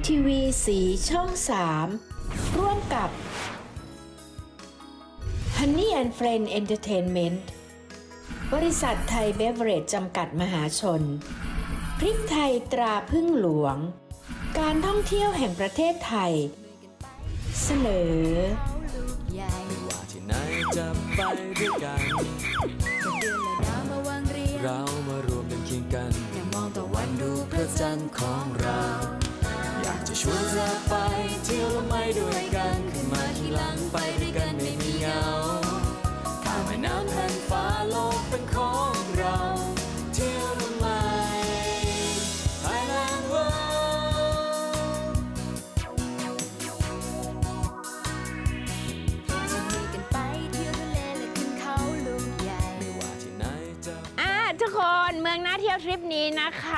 BTV สีช่อง 3 ร่วมกับ Honey and Friend Entertainment บริษัทไทยเบเวอเรจจำกัดมหาชน พริกไทยตราพึ่งหลวง การท่องเที่ยวแห่งประเทศไทย เสนอ ว่าที่ไหนจะไปด้วยกัน เรามารวมเป็นเคียงกันอย่ามองตะวันดูพระจันทร์ของเราอยากจะ ชวนเธอไปเที่ยวละไม่ด้วยกันขึ้นมาทีหลังไปด้วยกันไม่มีเหงาข้ามแม่น้ำแผ่นฟ้าโลกเป็นของเรา เที่ยวละไม่ Thailand World จะมีกันไปเที่ยวทะเลและขึ้นเขาลูกใหญ่ ไม่ว่าที่ไหนจะ อ่าทุกคนเมืองน่าเที่ยวทริปนี้นะคะ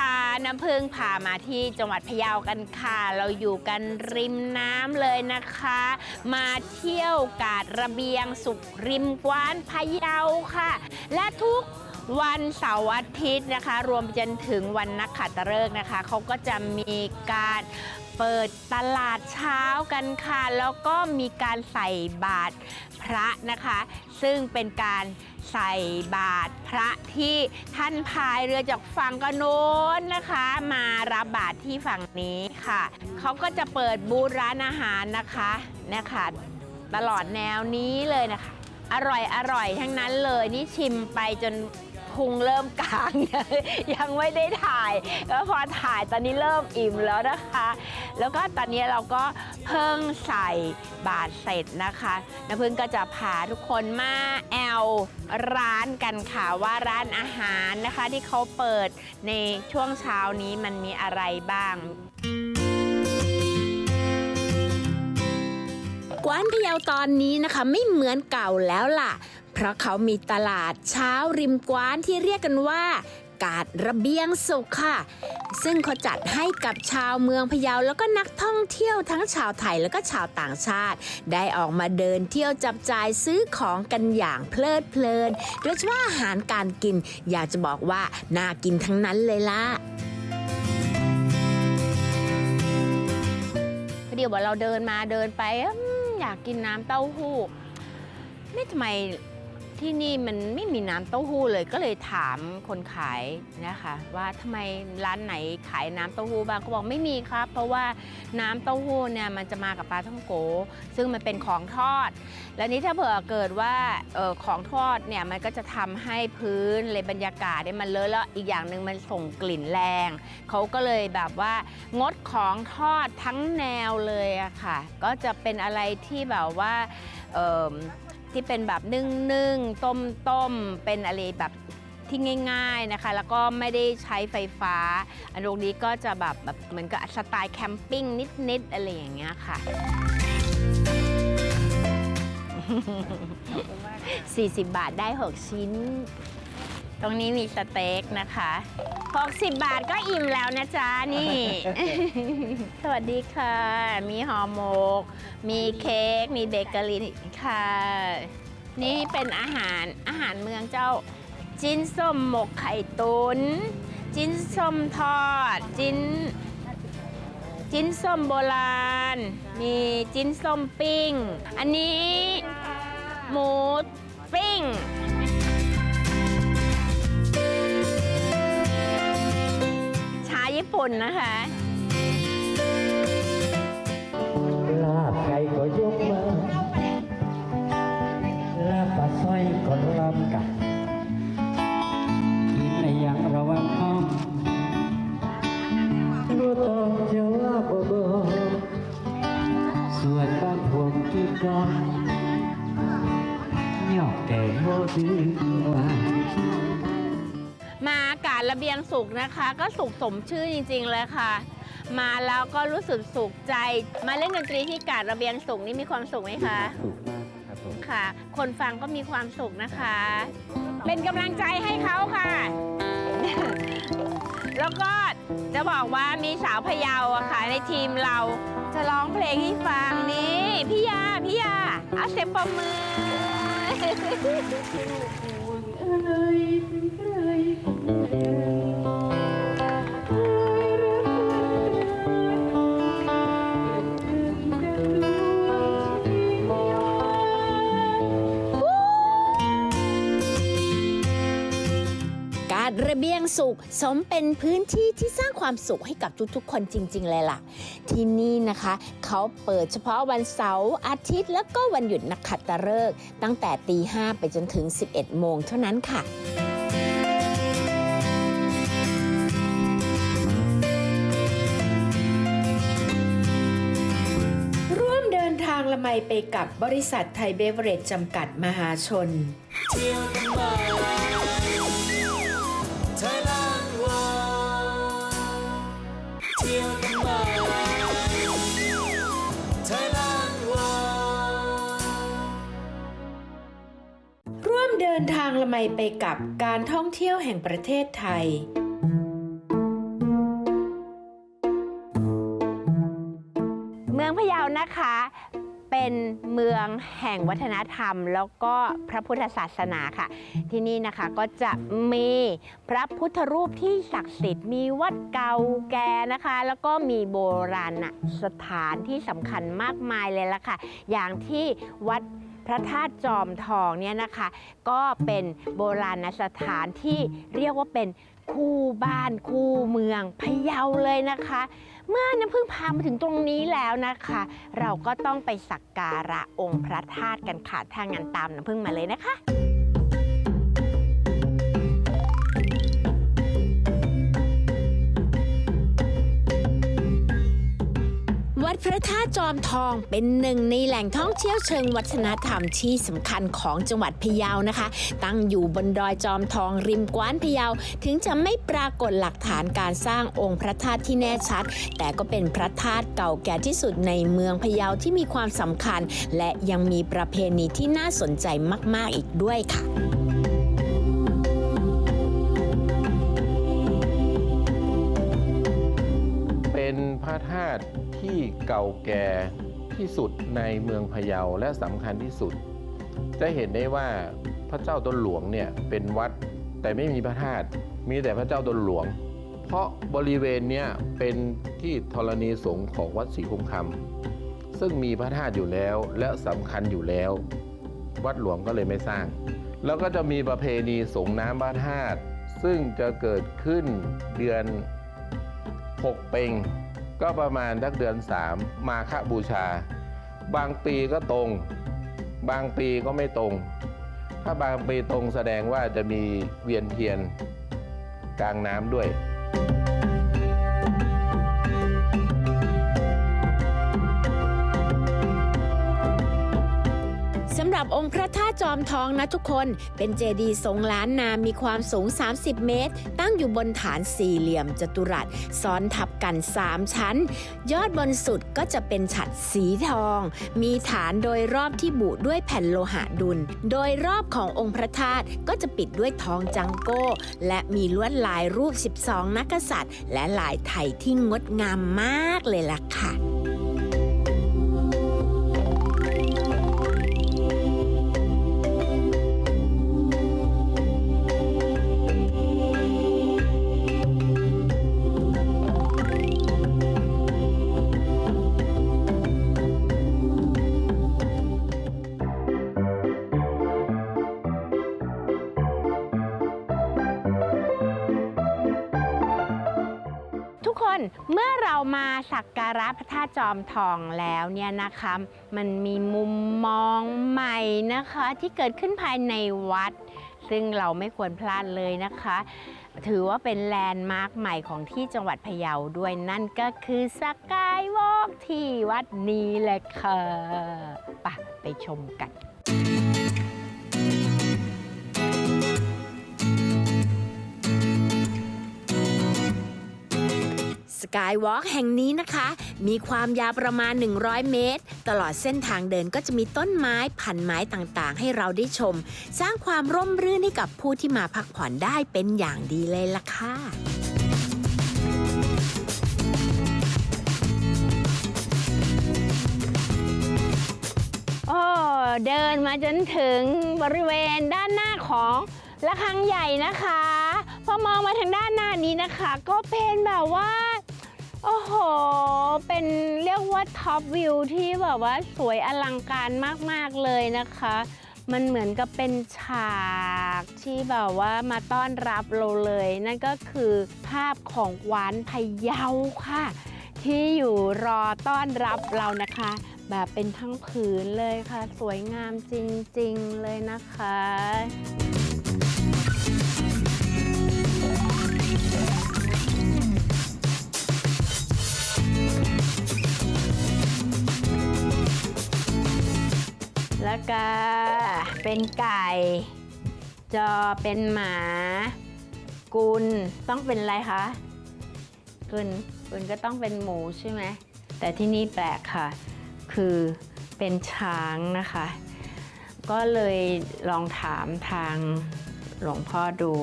น้ำพึ่งพามาที่จังหวัดพะเยากันค่ะ เราอยู่กันริมน้ำเลยนะคะ มาเที่ยวกาดระเบียงสุขริมกวานพะเยาค่ะ และทุกวันเสาร์อาทิตย์นะคะ รวมไปจนถึงวันนักขัตฤกษ์นะคะเขาก็จะมีการ เปิดตลาดเช้ากันค่ะ แล้วก็มีการใส่บาตรพระนะคะ ซึ่งเป็นการใส่บาตรพระที่ท่านพายเรือจากฝั่งกโน้นนะคะ มารับบาตรที่ฝั่งนี้ค่ะเขาก็จะเปิดบูธร้านอาหารนะคะนะคะตลอดแนวนี้เลยนะคะ อร่อยอร่อยทั้งนั้นเลยนี่ชิมไปจน พุงเริ่มกลาง ยังไม่ได้ถ่าย แล้วพอถ่ายตอนนี้เริ่มอิ่มแล้วนะคะ แล้วก็ตอนนี้เราก็เพิ่งใส่บาทเสร็จนะคะน้ำพึ่งก็จะพาทุกคนมาแอลร้านกันค่ะว่าร้านอาหารนะคะที่เขาเปิดในช่วงเช้านี้มันมีอะไรบ้างกวานพะเยาตอนนี้นะคะไม่เหมือนเก่าแล้วล่ะ ราะเขามีตลาดเช้าริมกวานที่เรียกกันว่า กาดระเบียงสุขค่ะ ซึ่งเขาจัดให้กับชาวเมืองพะเยาแล้วก็นักท่องเที่ยวทั้งชาวไทยแล้วก็ชาวต่างชาติ ได้ออกมาเดินเที่ยวจับจ่ายซื้อของกันอย่างเพลิดเพลินโดยเฉพาะอาหารการกิน อยากจะบอกว่าน่ากินทั้งนั้นเลยล่ะพอดีว่าเราเดินมาเดินไปอยากกินน้ำเต้าหู้ ไม่ทำไม ที่นี่มันไม่มีน้ำเต้าหู้เลยก็เลยถามคนขายนะคะ ว่าทำไมร้านไหนขายน้ำเต้าหู้บ้างเขาบอกไม่มีครับ เพราะว่าน้ำเต้าหู้เนี่ยมันจะมากับปลาท่องโก ซึ่งมันเป็นของทอด แล้วนี้ถ้าเผื่อเกิดว่าออของทอดเนี่ยมันก็จะทำให้พื้นเลยบรรยากาศเนี่ยมันเลอะแล้วอีกอย่างหนึ่งมันส่งกลิ่นแรงเขาก็เลยแบบว่างดของทอดทั้งแนวเลยอะค่ะ ก็จะเป็นอะไรที่แบบว่าเที่เป็นแบบนึ่งนึ่งต้มต้มๆ เป็นอะไรแบบที่ง่าย ๆนะคะ แล้วก็ไม่ได้ใช้ไฟฟ้า อันตรงนี้ก็จะแบบแบบเหมือนกับสไตล์แคมปิ้งนิดๆ อะไรอย่างเงี้ยค่ะ 40 บาทได้ 6 ชิ้น ตรงนี้มีสเต็กนะคะ 60 บาทก็อิ่มแล้วนะจ๊ะนี่ สวัสดีค่ะ มีห่อหมก มีเค้ก มีเบเกอรี่ค่ะ นี่เป็นอาหารอาหารเมืองเจ้า จิ้นส้มหมกไข่ตุน จิ้นส้มทอด จิ้น จิ้นส้มโบราณ มีจิ้นส้มปิ้ง อันนี้หมูปิ้ง ปุ่นนะคะ ระเบียงสุขนะคะ ก็สุขสมชื่อจริง ๆ เลยค่ะ มาแล้วก็รู้สึกสุขใจ มาเล่นดนตรีที่กาดระเบียงสุขนี่มีความสุขไหมคะถูกมากครับผมค่ะ คนฟังก็มีความสุขนะคะ เป็นกำลังใจให้เขาค่ะ แล้วก็จะบอกว่ามีสาวพะเยาอะค่ะในทีมเราจะร้องเพลงให้ฟังนี่พี่ยาพี่ยาเอาเสียงปรบมือล ระเบียงสุขสมเป็นพื้นที่ที่สร้างความสุขให้กับทุกๆ คนจริง ๆ เลยล่ะ ที่นี่นะคะ เขาเปิดเฉพาะวันเสาร์อาทิตย์แล้วก็วันหยุดนักขัตฤกษ์ตั้งแต่ตีห้าไปจนถึง 11 โมงเท่านั้นค่ะร่วมเดินทางละไมไปกับบริษัทไทยเบเวอเรจจำกัดมหาชน เที่ยวกันไทยแลน ด์วอเที่ยวกันมาไทยแลนด์วอร่วมเดินทางละไมไปกับการท่องเที่ยวแห่งประเทศไทย เมืองพะเยานะคะ เป็นเมืองแห่งวัฒนธรรม แล้วก็พระพุทธศาสนาค่ะ ที่นี่นะคะก็จะมีพระพุทธรูปที่ศักดิ์สิทธิ์มีวัดเก่าแก่นะคะ แล้วก็มีโบราณสถานที่สำคัญมากมายเลยล่ะค่ะ อย่างที่วัดพระธาตุจอมทองเนี่ยนะคะ ก็เป็นโบราณสถานที่เรียกว่าเป็นคู่บ้านคู่เมืองพะเยาเลยนะคะ เมื่อน้ำพึ่งพามาถึงตรงนี้แล้วนะคะ เราก็ต้องไปสักการะองค์พระธาตุกันค่ะถ้างั้นตามน้ำพึ่งมาเลยนะคะ พระธาตุจอมทองเป็นหนึ่งในแหล่งท่องเที่ยวเชิงวัฒนธรรมที่สำคัญของจังหวัดพะเยานะคะ ตั้งอยู่บนดอยจอมทองริมกว้านพะเยา ถึงจะไม่ปรากฏหลักฐานการสร้างองค์พระธาตุที่แน่ชัด แต่ก็เป็นพระธาตุเก่าแก่ที่สุดในเมืองพะเยาที่มีความสำคัญ และยังมีประเพณีที่น่าสนใจมาก ๆอีกด้วยค่ะเป็นพระธาตุ ที่เก่าแก่ที่สุดในเมืองพะเยาและสำคัญที่สุด จะเห็นได้ว่าพระเจ้าตนหลวงเนี่ยเป็นวัดแต่ไม่มีพระธาตุมีแต่พระเจ้าตนหลวง เพราะบริเวณเนี้ยเป็นที่ธรณีสงฆ์ของวัดศรีคุ้มคำซึ่งมีพระธาตุอยู่แล้วและสำคัญอยู่แล้ว วัดหลวงก็เลยไม่สร้าง แล้วก็จะมีประเพณีสงน้ำพระธาตุซึ่งจะเกิดขึ้นเดือน6เปง ก็ประมาณทักเดือน 3 มาฆบูชา บางปีก็ตรง บางปีก็ไม่ตรง ถ้าบางปีตรงแสดงว่าจะมีเวียนเทียนกลางน้ำด้วยับองค์พระธาตุจอมทองนะทุกคน เป็นเจดีย์ทรงล้านนามีความสูง 30 เมตร ตั้งอยู่บนฐานสี่เหลี่ยมจัตุรัส ซ้อนทับกัน 3 ชั้น ยอดบนสุดก็จะเป็นฉัดสีทอง มีฐานโดยรอบที่บุด้วยแผ่นโลหะดุล โดยรอบขององค์พระธาตุก็จะปิดด้วยทองจังโก้ และมีลวดลายรูป 12 นักกษัตริย์ และลายไทยที่งดงามมากเลยล่ะค่ะ เมื่อเรามาสักการะพระธาตุจอมทองแล้วเนี่ยนะคะ มันมีมุมมองใหม่นะคะที่เกิดขึ้นภายในวัด ซึ่งเราไม่ควรพลาดเลยนะคะ ถือว่าเป็นแลนด์มาร์คใหม่ของที่จังหวัดพะเยาด้วยนั่นก็คือสกายวอล์กที่วัดนี้แหละค่ะไปะไปชมกัน สกายวอล์กแห่งนี้นะคะ มีความยาวประมาณ 100 เมตร ตลอดเส้นทางเดินก็จะมีต้นไม้พันไม้ต่างๆ ให้เราได้ชม สร้างความร่มรื่นให้กับผู้ที่มาพักผ่อนได้เป็นอย่างดีเลยล่ะค่ะโอ้เดินมาจนถึงบริเวณด้านหน้าของระฆังใหญ่นะคะ พอมองมาทางด้านหน้านี้นะคะ ก็เป็นแบบว่า โอ้โห เป็นเรียกว่าท็อปวิวที่แบบว่าสวยอลังการมาก ๆ เลยนะคะ มันเหมือนกับเป็นฉากที่แบบว่ามาต้อนรับเราเลย นั่นก็คือภาพของหวานพะเยาค่ะ ที่อยู่รอต้อนรับเรานะคะ แบบเป็นทั้งผืนเลยค่ะ สวยงามจริง ๆ เลยนะคะ ล้วก็เป็นไก่ จอเป็นหมา กุลต้องเป็นอะไรคะ กุลกุลก็ต้องเป็นหมูใช่ไหม แต่ที่นี่แปลกค่ะ คือเป็นช้างนะคะ ก็เลยลองถามทางหลวงพ่อดู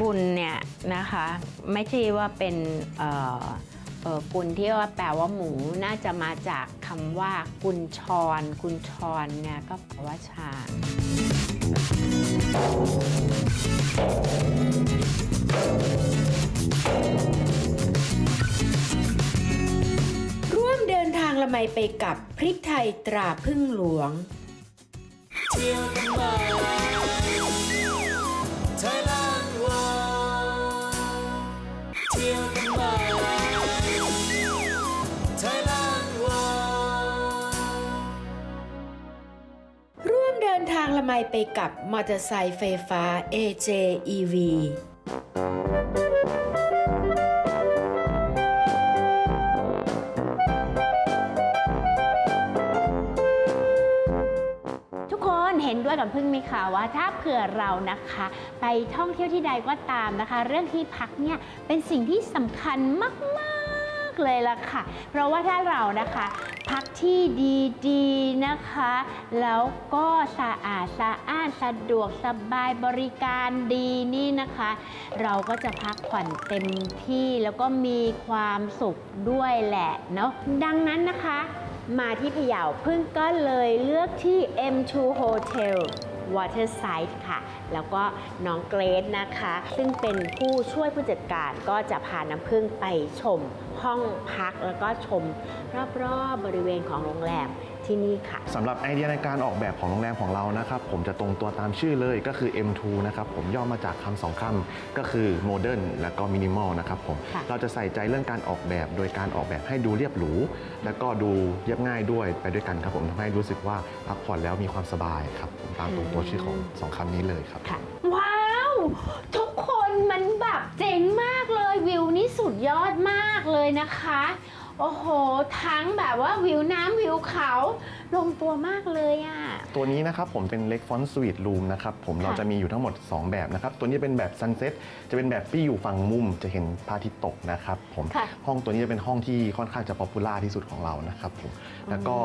กุลเนี่ยนะคะ ไม่ใช่ว่าเป็นเอ่อ กุลที่ว่าแปลว่าหมูน่าจะมาจากคำว่ากุญชร กุญชรเนี่ยก็แปลว่าช้างร่วมเดินทางละไมไปกับพริกไทยตราพึ่งหลวงเที่ยวกันมา ละไมไปกับมอเตอร์ไซค์ไฟฟ้า AJEV ทุกคนเห็นด้วยกับพึ่งไหมคะว่าถ้าเผื่อเรานะคะ ไปท่องเที่ยวที่ใดก็ตามนะคะ เรื่องที่พักเนี่ยเป็นสิ่งที่สำคัญมาก ๆ เลยล่ะค่ะ เพราะว่าถ้าเรานะคะ พักที่ดีๆนะคะ แล้วก็สะอาดสะอ้านสะดวกสบายบริการดีนี่นะคะ เราก็จะพักผ่อนเต็มที่แล้วก็มีความสุขด้วยแหละเนาะดังนั้นนะคะ มาที่พะเยาพึ่งก็เลยเลือกที่ M2 Hotel Waterside ค่ะ แล้วก็น้องเกรซนะคะ ซึ่งเป็นผู้ช่วยผู้จัดการก็จะพาน้ำพึ่งไปชมห้องพักแล้วก็ชมรอบๆบริเวณของโรงแรม ที่นี่ค่ะสำหรับไอเดียในการออกแบบของโรงแรมของเรานะครับผมจะตรงตัวตามชื่อเลยก็คือ M2 นะครับผมย่อมาจากคำสองคำก็คือโมเดิร์นและก็มินิมอลนะครับผมค่ะ เราจะใส่ใจเรื่องการออกแบบ โดยการออกแบบให้ดูเรียบหรู แล้วก็ดูเรียบง่ายด้วยไปด้วยกันครับผมทำให้รู้สึกว่าพักผ่อนแล้วมีความสบายครับผมตามตรงตัวชื่อของสองคำนี้เลยครับ ค่ะ ว้าว ทุกคนมันแบบเจ๋งมากเลยวิวนี่สุดยอดมากเลยนะคะ โอ้โห ทั้งแบบว่าวิวน้ำวิวเขาลงตัวมากเลยอะ่ะ ตัวนี้นะครับผมเป็นเล็กฟอนต์สวีทรูมนะครับผมเราจะมีอยู่ทั้งหมด 2 แบบนะครับ ตัวนี้เป็นแบบซันเซ็ตจะเป็นแบบที่อยู่ฝั่งมุมจะเห็นพระอาทิตย์ตกนะครับผมค่ะ ห้องตัวนี้จะเป็นห้องที่ค่อนข้างจะป๊อปปูล่าที่สุดของเรานะครับผมแล้วก็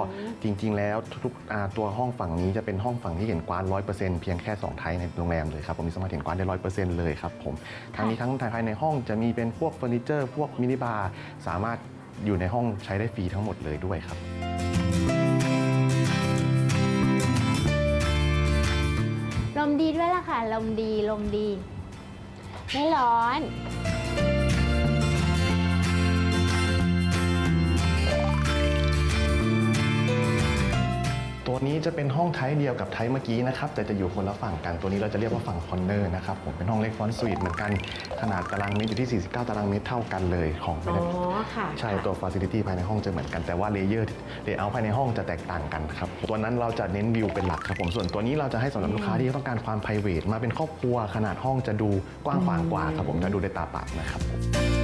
จริงๆ แล้วทุกๆอ่าตัวห้องฝั่งนี้จะเป็นห้องฝั่งที่เห็นกว้านร้อยเปอร์เซ็นต์เพียงแค่สองไทยในโรงแรมเลยครับผมมีสามารถเห็นกว้านได้ร้อยเปอร์เซ็นต์เลยครับผมทั้งนี้ทั้งภายในห้องจะมีเป็นพวกเฟอร์นิเจอร์พวกมินิบาร์สามารถ อยู่ในห้องใช้ได้ฟรีทั้งหมดเลยด้วยครับ ลมดีด้วยล่ะค่ะ ลมดีลมดี ไม่ร้อน ตัวนี้จะเป็นห้องไทป์เดียวกับไทป์เมื่อกี้นะครับแต่จะอยู่คนละฝั่งกันตัวนี้เราจะเรียกว่าฝั่งคอนเนอร์นะครับผมเป็นห้องเล็กฟอนต์สวีทเหมือนกันขนาดตารางเมตรอยู่ที่ 49 ตารางเมตรเท่ากันเลยของภายอ๋ในอค่ะใช่ตัวฟ a ซิลิตี้ภายในห้องจะเหมือนกันแต่ว่าเลเยอร์เลเยอร์ภายในห้องจะแตกต่างกันครับตัวนั้นเราจะเน้นวิวเป็นหลักครับผมส่วนตัวนี้เราจะให้สำหรับลูกค้าที่ต้องการความ p r i v a t มาเป็นครอบครัวขนาดห้องจะดูกว้างขวางกว่าครับผมจะดูด้วยตาเปล่านะครับ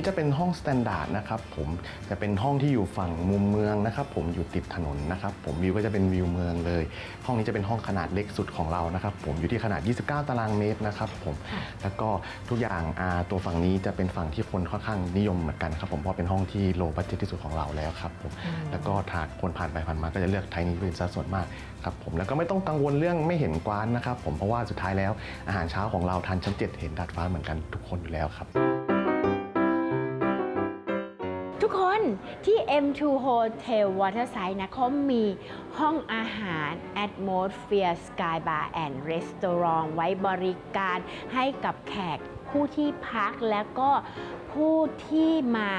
นี้จะเป็นห้องสแตนดาร์ดนะครับผมจะเป็นห้องที่อยู่ฝั่งมุมเมืองนะครับผมอยู่ติดถนนนะครับผมวิวก็จะเป็นวิวเมืองเลย ห้องนี้จะเป็นห้องขนาดเล็กสุดของเรานะครับผมอยู่ที่ขนาด 29 ตารางเมตรนะครับผมแล้วก็ทุกอย่างอ่าตัวฝั่งนี้จะเป็นฝั่งที่คนค่อนข้างนิยมเหมือนกันครับผมเพราะเป็นห้องที่โลบั d เจ t ที่สุดของเราแล้วครับผมแล้วก็ถ้าคนผ่านไปผ่านมาก็จะเลือกไทยนี้เป็นสัดส่วนมากครับผมแล้วก็ไม่ต้องกังวลเรื่องไม่เห็นกวานนะครับผมเพราะว่าสุดท้ายแล้วอาหารเช้าของเราทานชั้นเจ็ดเห็นดาดฟ้าเหมือนกันทุกคนอยู่แล้วครับ ที่ M2 Hotel Waterside นะเขามีห้องอาหาร Atmosphere Sky Bar and Restaurant ไว้บริการให้กับแขกผู้ที่พักแล้วก็ผู้ที่มา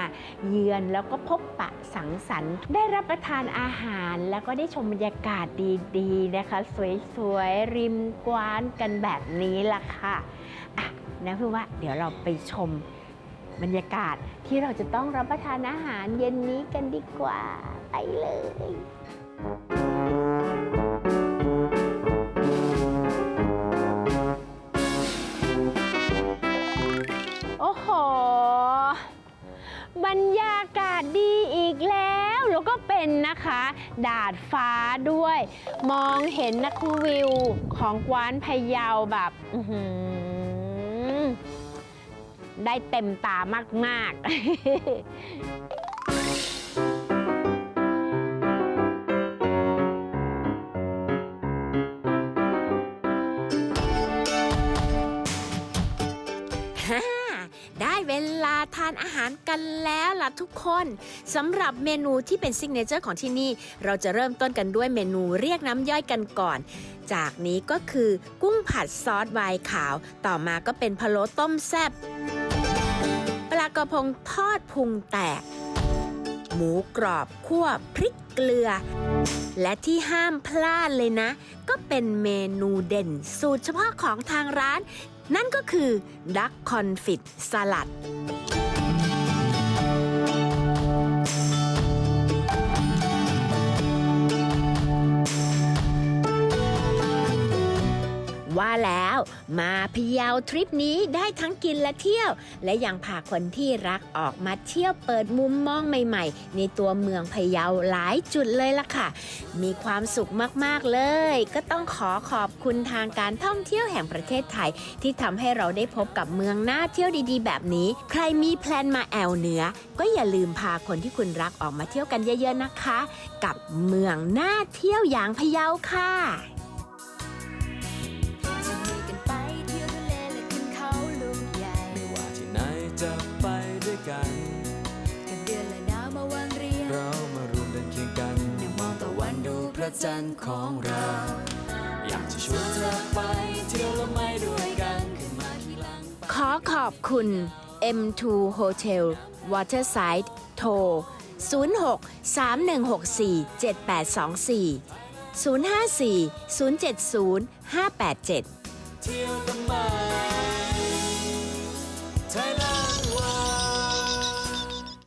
เยือนแล้วก็พบปะสังสรรค์ ได้รับประทานอาหารแล้วก็ได้ชมบรรยากาศดีๆนะคะ สวยๆ ริมกว้านกันแบบนี้ล่ะค่ะอะนะคือว่าเดี๋ยวเราไปชม บรรยากาศที่เราจะต้องรับประทานอาหารเย็นนี้กันดีกว่า ไปเลย โอ้โห บรรยากาศดีอีกแล้ว แล้วก็เป็นนะคะ ดาดฟ้าด้วย มองเห็นนักวิวของกวานพะเยาแบบ อื้อหือ ได้เต็มตามากๆฮ่าได้เวลาทานอาหารกันแล้วล่ะทุกคนสำหรับเมนูที่เป็นซิกเนเจอร์ของที่นี่ เราจะเริ่มต้นกันด้วยเมนูเรียกน้ำย่อยกันก่อน จากนี้ก็คือกุ้งผัดซอสไวน์ขาว ต่อมาก็เป็นพะโล้ต้มแซ่บากระพงทอดพุงแตก หมูกรอบคั่วพริกเกลือ และที่ห้ามพลาดเลยนะ ก็เป็นเมนูเด่นสูตรเฉพาะของทางร้าน นั่นก็คือดักคอนฟิตสลัด ว่าแล้วมาพยาวทริปนี้ได้ทั้งกินและเที่ยว และยังพาคนที่รักออกมาเที่ยวเปิดมุมมองใหม่ๆ ในตัวเมืองพะเยาหลายจุดเลยล่ะค่ะ มีความสุขมากๆเลย ก็ต้องขอขอบคุณทางการท่องเที่ยวแห่งประเทศไทย ที่ทำให้เราได้พบกับเมืองน่าเที่ยวดีๆ แบบนี้ ใครมีแพลนมาแอวเหนือ ก็อย่าลืมพาคนที่คุณรักออกมาเที่ยวกันเยอะๆนะคะ กับเมืองน่าเที่ยวอย่างพะเยาค่ะ จันทร์ของเรา อยากจะชวนเธอไปเที่ยวละไม่ด้วยกันขึ้นมาทีหลัง ขอขอบคุณ M2 Hotel Waterside โทร 06 3164 7824 054 070 587 เที่ยวกันมาไทยแล